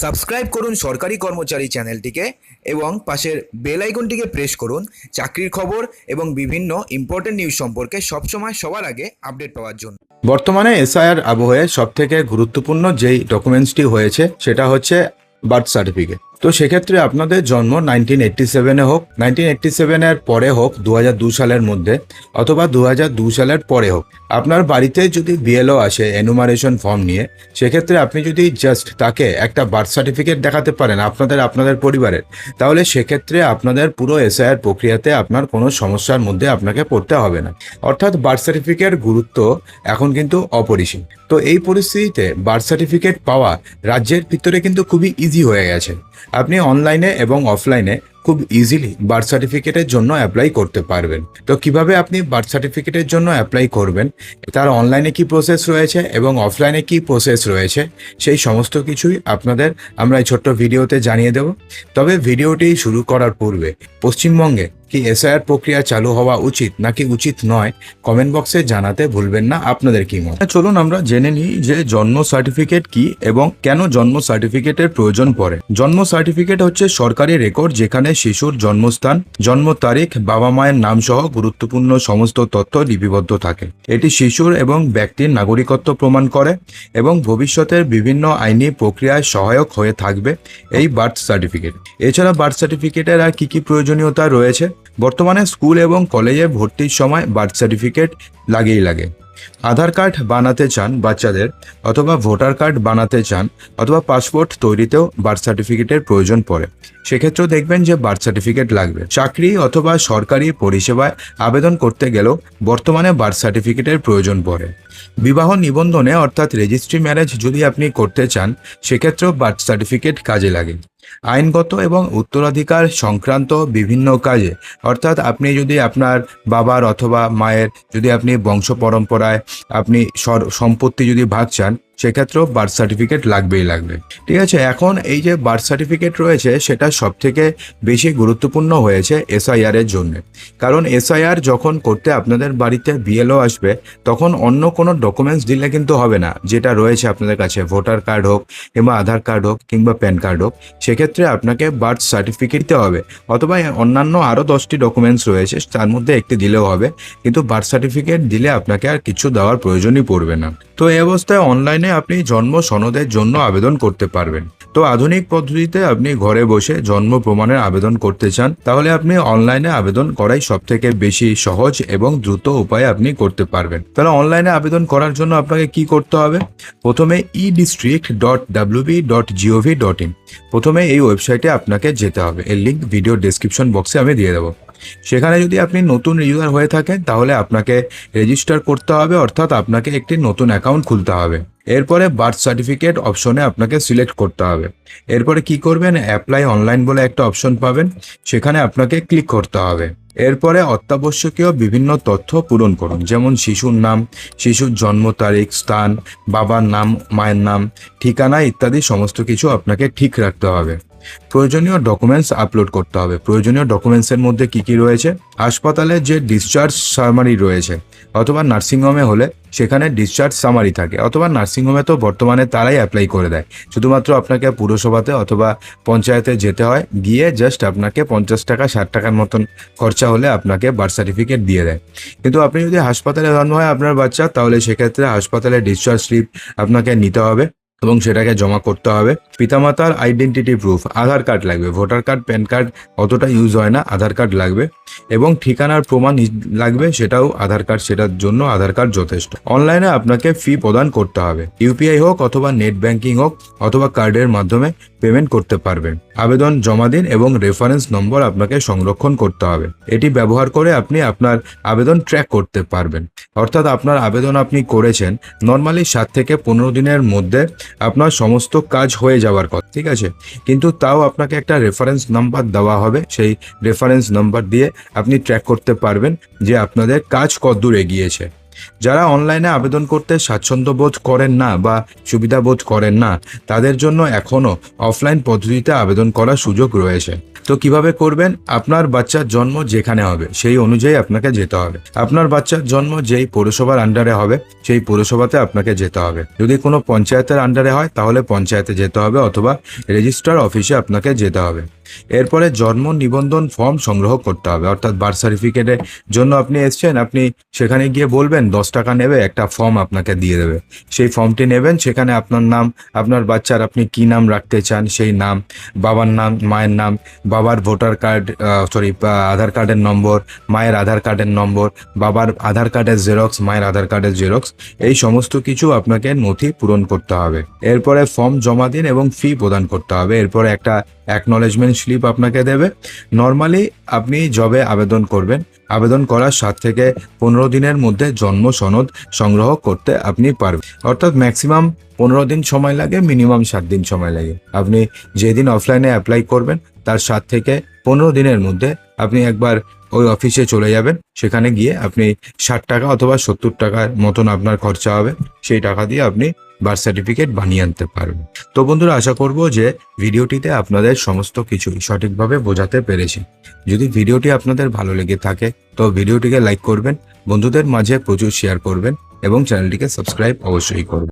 Subscribe করুন সরকারি কর্মচারী চ্যানেলটিকে এবং পাশের বেল আইকনটিকে প্রেস করুন, চাকরির খবর এবং বিভিন্ন ইম্পর্টেন্ট নিউজ সম্পর্কে সবসময় সবার আগে আপডেট পাওয়ার জন্য। বর্তমানে এসআইআর আবহে সবথেকে গুরুত্বপূর্ণ যেই ডকুমেন্টসটি হয়েছে, সেটা হচ্ছে বার্থ সার্টিফিকেট তো সেক্ষেত্রে আপনাদের জন্ম নাইনটিন এইট্টি সেভেনে হোক নাইনটিন এইট্টি সেভেনের পরে হোক দু হাজার দু সালের মধ্যে, অথবা দু হাজার দু সালের পরে হোক, আপনার বাড়িতে যদি বিএলও আসে এনুমারেশন ফর্ম নিয়ে, সেক্ষেত্রে আপনি যদি জাস্ট তাকে একটা বার্থ সার্টিফিকেট দেখাতে পারেন, আপনাদের আপনাদের পরিবারের, তাহলে সেক্ষেত্রে আপনাদের পুরো এসআইআর প্রক্রিয়াতে আপনার কোনো সমস্যার মধ্যে আপনাকে পড়তে হবে না। অর্থাৎ বার্থ সার্টিফিকেট গুরুত্ব এখন কিন্তু অপরিসীম। তো এই পরিস্থিতিতে বার্থ সার্টিফিকেট পাওয়া রাজ্যের ভিতরে কিন্তু খুবই ইজি হয়ে গেছে। আপনি অনলাইনে এবং অফলাইনে খুব ইজিলি বার্থ সার্টিফিকেটের জন্য অ্যাপ্লাই করতে পারবেন। তো কীভাবে আপনি বার্থ সার্টিফিকেটের জন্য অ্যাপ্লাই করবেন? তার অনলাইনে কি প্রসেস রয়েছে এবং অফলাইনে কি প্রসেস রয়েছে? সেই সমস্ত কিছুই আপনাদের আমরা এই ছোট্ট ভিডিওতে জানিয়ে দেব। তবে ভিডিওটি শুরু করার পূর্বে পশ্চিমবঙ্গে কি এসআইআর প্রক্রিয়া চালু হওয়া উচিত নাকি উচিত নয় কমেন্ট বক্সে জানাতে ভুলবেন না। আপনাদের কি মত? চলুন আমরা জেনে নিই যে জন্ম সার্টিফিকেট কি এবং কেন জন্ম সার্টিফিকেটের প্রয়োজন পড়ে। জন্ম সার্টিফিকেট হচ্ছে সরকারি রেকর্ড যেখানে শিশুর জন্মস্থান, জন্ম তারিখ, বাবা মায়ের নাম সহ গুরুত্বপূর্ণ সমস্ত তথ্য লিপিবদ্ধ থাকে। এটি শিশুর এবং ব্যক্তির নাগরিকত্ব প্রমাণ করে এবং ভবিষ্যতের বিভিন্ন আইনি প্রক্রিয়ায় সহায়ক হয়ে থাকবে এই বার্থ সার্টিফিকেট এছাড়া বার্থ সার্টিফিকেটের আর কি কি প্রয়োজনীয়তা রয়েছে? বর্তমানে স্কুল এবং কলেজে ভর্তির সময় বার্থ সার্টিফিকেট লাগেই লাগে। আধার কার্ড বানাতে চান বাচ্চাদের অথবা ভোটার কার্ড বানাতে চান অথবা পাসপোর্ট তৈরিতেও বার্থ সার্টিফিকেটের প্রয়োজন পড়ে। সেক্ষেত্রেও দেখবেন যে বার্থ সার্টিফিকেট লাগবে। চাকরি অথবা সরকারি পরিষেবায় আবেদন করতে গেলেও বর্তমানে বার্থ সার্টিফিকেটের প্রয়োজন পড়ে। বিবাহ নিবন্ধনে অর্থাৎ রেজিস্ট্রি ম্যারেজ যদি আপনি করতে চান, সেক্ষেত্রেও বার্থ সার্টিফিকেট কাজে লাগে। আইনগত এবং উত্তরাধিকার সংক্রান্ত বিভিন্ন কাজে, অর্থাৎ আপনি যদি আপনার বাবার অথবা মায়ের যদি আপনি বংশ পরম্পরায় আপনি সম্পত্তি যদি ভাগ চান সেক্ষেত্রেও বার্থ সার্টিফিকেট লাগবেই লাগবে। ঠিক আছে, এখন এই যে বার্থ সার্টিফিকেট রয়েছে, সেটা সব থেকে বেশি গুরুত্বপূর্ণ হয়েছে এসআইআর এর জন্য। কারণ এসআইআর যখন করতে আপনাদের বাড়িতে বিএলও আসবে, তখন অন্য কোনো ডকুমেন্টস দিলে কিন্তু হবে না, যেটা রয়েছে আপনাদের কাছে ভোটার কার্ড হোক কিংবা আধার কার্ড হোক কিংবা প্যান কার্ড হোক, সেক্ষেত্রে আপনাকে বার্থ সার্টিফিকেট দিতে হবে। অথবা অন্যান্য আরও দশটি ডকুমেন্টস রয়েছে, তার মধ্যে একটি দিলেও হবে, কিন্তু বার্থ সার্টিফিকেট দিলে আপনাকে আর কিছু দেওয়ার প্রয়োজনই পড়বে না। তো এই অবস্থায় অনলাইনে আপনি জন্ম সনদের জন্য আবেদন করতে পারবেন। তো আধুনিক পদ্ধতিতে আপনি ঘরে বসে জন্ম প্রমাণের আবেদন করতে চান, তাহলে আপনি অনলাইনে আবেদন করাই সব থেকে বেশি সহজ এবং দ্রুত উপায়ে আপনি করতে পারবেন। তাহলে অনলাইনে আবেদন করার জন্য আপনাকে কি করতে হবে? প্রথমে e district dot WB dot GOV dot in প্রথমে এই ওয়েবসাইটে আপনাকে যেতে হবে। এর লিঙ্ক ভিডিও ডেসক্রিপশন বক্সে আমি দিয়ে দেবো। সেখানে যদি আপনি নতুন ইউজার হয়ে থাকেন, তাহলে আপনাকে রেজিস্টার করতে হবে, অর্থাৎ আপনাকে একটি নতুন অ্যাকাউন্ট খুলতে হবে। এরপরে বার্থ সার্টিফিকেট অপশনে আপনাকে সিলেক্ট করতে হবে। এরপরে কি করবেন? অ্যাপ্লাই অনলাইন বলে একটা অপশন পাবেন, সেখানে আপনাকে ক্লিক করতে হবে। এরপরে অত্যাবশ্যকীয় বিভিন্ন তথ্য পূরণ করুন, যেমন শিশুর নাম, শিশুর জন্ম তারিখ, স্থান, বাবার নাম, মায়ের নাম, ঠিকানা ইত্যাদি সমস্ত কিছু আপনাকে ঠিক রাখতে হবে। প্রয়োজনীয় ডকুমেন্টস আপলোড করতে হবে। প্রয়োজনীয় ডকুমেন্টসের মধ্যে কি কি রয়েছে? হাসপাতালে যে ডিসচার্জ সামারি রয়েছে, অথবা নার্সিংহোমে হলে সেখানে ডিসচার্জ সামারি থাকে, অথবা নার্সিংহোমে তো বর্তমানে তারাই অ্যাপ্লাই করে দেয়। শুধুমাত্র আপনাকে পুরসভাতে অথবা পঞ্চায়েতে যেতে হয়, গিয়ে জাস্ট আপনাকে পঞ্চাশ টাকা, ষাট টাকার মতন খরচা হলে আপনাকে বার্থ সার্টিফিকেট দিয়ে দেয়। কিন্তু আপনি যদি হাসপাতালে জন্ম হয় আপনার বাচ্চা, তাহলে সেক্ষেত্রে হাসপাতালে ডিসচার্জ স্লিপ আপনাকে নিতে হবে। এবং সেটাকে জমা করতে হবে। পিতামাতার আইডেন্টিটি প্রুফ আধার কার্ড লাগবে। ভোটার কার্ড প্যান কার্ড অতটা ইউজ হয় না, আধার কার্ড লাগবে। এবং ঠিকানার প্রমাণ লাগবে, সেটাও আধার কার্ড সেটার জন্য আধার কার্ড যথেষ্ট। অনলাইনে আপনাকে ফি প্রদান করতে হবে। ইউপিআই হোক অথবা নেট ব্যাংকিং হোক, অথবা কার্ডের মাধ্যমে পেমেন্ট করতে পারবেন। আবেদন জমা দিন এবং রেফারেন্স নম্বর আপনাকে সংরক্ষণ করতে হবে। এটি ব্যবহার করে আপনি আপনার আবেদন ট্র্যাক করতে পারবেন। অর্থাৎ আপনার আবেদন আপনি করেছেন নর্মালি সাত থেকে পনেরো দিনের মধ্যে আপনার সমস্ত কাজ হয়ে যাওয়ার কথা, ঠিক আছে? কিন্তু তাও আপনাকে একটা রেফারেন্স নাম্বার দেওয়া হবে। সেই রেফারেন্স নাম্বার দিয়ে আপনি ট্র্যাক করতে পারবেন যে আপনাদের কাজ কতদূর এগিয়েছে। যারা অনলাইনে আবেদন করতে স্বাচ্ছন্দ্য বোধ করেন না বা সুবিধা বোধ করেন না, তাদের জন্য এখনও অফলাইন পদ্ধতিতে আবেদন করার সুযোগ রয়েছে। তো কীভাবে করবেন? আপনার বাচ্চার জন্ম যেখানে হবে, সেই অনুযায়ী আপনাকে যেতে হবে। আপনার বাচ্চার জন্ম যেই পৌরসভার আন্ডারে হবে, সেই পৌরসভাতে আপনাকে যেতে হবে। যদি কোনো পঞ্চায়েতের আন্ডারে হয়, তাহলে পঞ্চায়েতে যেতে হবে অথবা রেজিস্ট্রার অফিসে আপনাকে যেতে হবে। এরপরে জন্ম নিবন্ধন ফর্ম সংগ্রহ করতে হবে। অর্থাৎ বার্থ সার্টিফিকেটের জন্য আপনি এসছেন, আপনি সেখানে গিয়ে বলবেন, দশ টাকা নেবে, একটা ফর্ম আপনাকে দিয়ে দেবে। সেই ফর্মটি নেবেন, সেখানে আপনার নাম, আপনার বাচ্চার আপনি কি নাম রাখতে চান, সেই নাম, বাবার নাম, মায়ের নাম, বাবার ভোটার কার্ড সরি আধার কার্ডের নম্বর, মায়ের আধার কার্ডের নম্বর, বাবার আধার কার্ডের জেরক্স মায়ের আধার কার্ডের জেরক্স এই সমস্ত কিছু আপনাকে নথি পূরণ করতে হবে। এরপরে ফর্ম জমা দিন এবং ফি প্রদান করতে হবে। এরপরে একটা অ্যাকনলেজমেন্ট স্লিপ আপনাকে দেবে। নর্মালি আপনি জবে আবেদন করবেন। আবেদন করার সাত থেকে পনেরো দিনের মধ্যে জন্ম সনদ সংগ্রহ করতে আপনি পারবেন। অর্থাৎ ম্যাক্সিমাম পনেরো দিন সময় লাগে মিনিমাম সাত দিন সময় লাগে। আপনি যেদিন অফলাইনে অ্যাপ্লাই করবেন, তার সাত থেকে পনেরো দিনের মধ্যে আপনি একবার ওই অফিসে চলে যাবেন। সেখানে গিয়ে আপনি ষাট টাকা অথবা সত্তর টাকার মতন আপনার খরচা হবে। সেই টাকা দিয়ে আপনি বার্থ সার্টিফিকেট বানিয়ে আনতে পারবেন তো বন্ধুরা, আশা করব যে ভিডিওটিতে আপনাদের সমস্ত কিছুই সঠিকভাবে বোঝাতে পেরেছি। যদি ভিডিওটি আপনাদের ভালো লেগে থাকে, তো ভিডিওটিকে লাইক করবেন, বন্ধুদের মাঝে প্রচুর শেয়ার করবেন এবং চ্যানেলটিকে সাবস্ক্রাইব অবশ্যই করবেন।